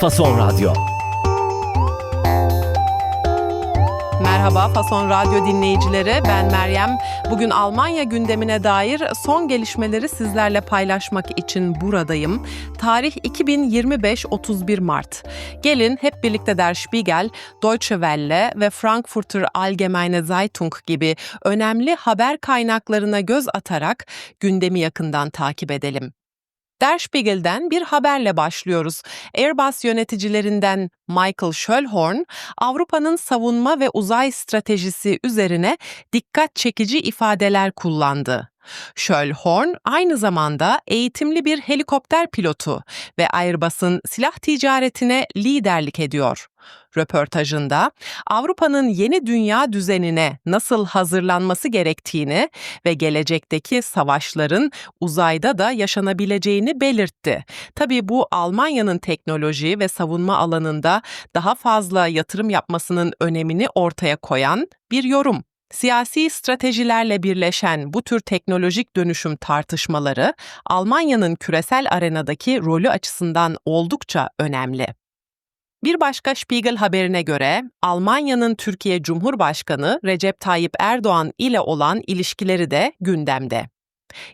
Fason Radyo. Merhaba Fason Radyo dinleyicileri. Ben Meryem. Bugün Almanya gündemine dair son gelişmeleri sizlerle paylaşmak için buradayım. Tarih 2025 31 Mart. Gelin hep birlikte Der Spiegel, Deutsche Welle ve Frankfurter Allgemeine Zeitung gibi önemli haber kaynaklarına göz atarak gündemi yakından takip edelim. Der Spiegel'den bir haberle başlıyoruz. Airbus yöneticilerinden Michael Schöllhorn, Avrupa'nın savunma ve uzay stratejisi üzerine dikkat çekici ifadeler kullandı. Schöllhorn aynı zamanda eğitimli bir helikopter pilotu ve Airbus'un silah ticaretine liderlik ediyor. Röportajında Avrupa'nın yeni dünya düzenine nasıl hazırlanması gerektiğini ve gelecekteki savaşların uzayda da yaşanabileceğini belirtti. Tabii bu Almanya'nın teknoloji ve savunma alanında daha fazla yatırım yapmasının önemini ortaya koyan bir yorum. Siyasi stratejilerle birleşen bu tür teknolojik dönüşüm tartışmaları Almanya'nın küresel arenadaki rolü açısından oldukça önemli. Bir başka Spiegel haberine göre Almanya'nın Türkiye Cumhurbaşkanı Recep Tayyip Erdoğan ile olan ilişkileri de gündemde.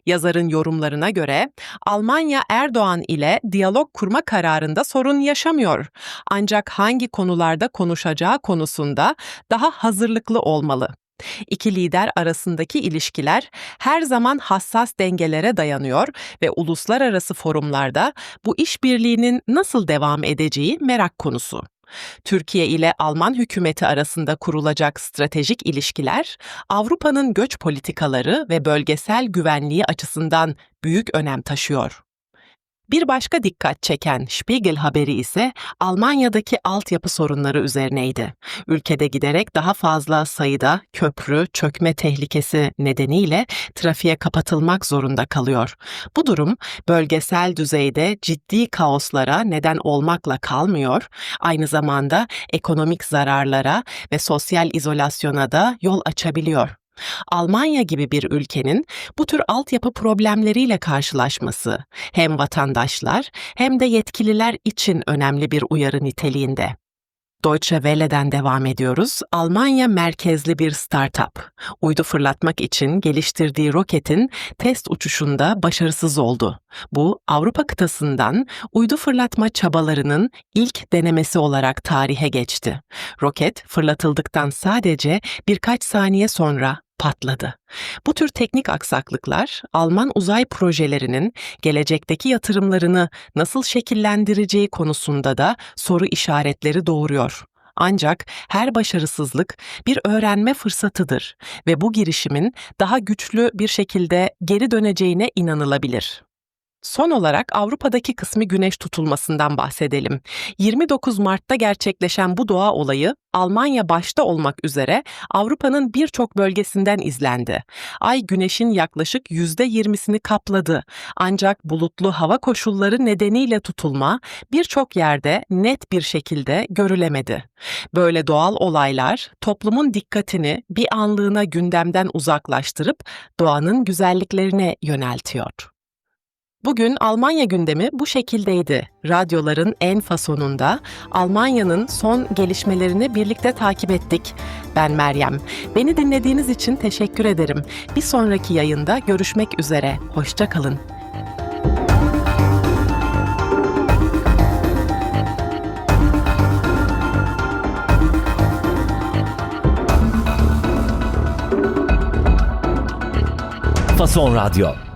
Yazarın yorumlarına göre Almanya Erdoğan ile diyalog kurma kararında sorun yaşamıyor. Ancak hangi konularda konuşacağı konusunda daha hazırlıklı olmalı. İki lider arasındaki ilişkiler her zaman hassas dengelere dayanıyor ve uluslararası forumlarda bu işbirliğinin nasıl devam edeceği merak konusu. Türkiye ile Alman hükümeti arasında kurulacak stratejik ilişkiler, Avrupa'nın göç politikaları ve bölgesel güvenliği açısından büyük önem taşıyor. Bir başka dikkat çeken Spiegel haberi ise Almanya'daki altyapı sorunları üzerineydi. Ülkede giderek daha fazla sayıda köprü çökme tehlikesi nedeniyle trafiğe kapatılmak zorunda kalıyor. Bu durum bölgesel düzeyde ciddi kaoslara neden olmakla kalmıyor, aynı zamanda ekonomik zararlara ve sosyal izolasyona da yol açabiliyor. Almanya gibi bir ülkenin bu tür altyapı problemleriyle karşılaşması hem vatandaşlar hem de yetkililer için önemli bir uyarı niteliğinde. Deutsche Welle'den devam ediyoruz. Almanya merkezli bir startup. Uydu fırlatmak için geliştirdiği roketin test uçuşunda başarısız oldu. Bu Avrupa kıtasından uydu fırlatma çabalarının ilk denemesi olarak tarihe geçti. Roket fırlatıldıktan sadece birkaç saniye sonra patladı. Bu tür teknik aksaklıklar Alman uzay projelerinin gelecekteki yatırımlarını nasıl şekillendireceği konusunda da soru işaretleri doğuruyor. Ancak her başarısızlık bir öğrenme fırsatıdır ve bu girişimin daha güçlü bir şekilde geri döneceğine inanılabilir. Son olarak Avrupa'daki kısmi güneş tutulmasından bahsedelim. 29 Mart'ta gerçekleşen bu doğa olayı Almanya başta olmak üzere Avrupa'nın birçok bölgesinden izlendi. Ay güneşin yaklaşık %20'sini kapladı. Ancak bulutlu hava koşulları nedeniyle tutulma birçok yerde net bir şekilde görülemedi. Böyle doğal olaylar toplumun dikkatini bir anlığına gündemden uzaklaştırıp doğanın güzelliklerine yöneltiyor. Bugün Almanya gündemi bu şekildeydi. Radyoların en fasonunda Almanya'nın son gelişmelerini birlikte takip ettik. Ben Meryem. Beni dinlediğiniz için teşekkür ederim. Bir sonraki yayında görüşmek üzere. Hoşça kalın. Fason Radyo.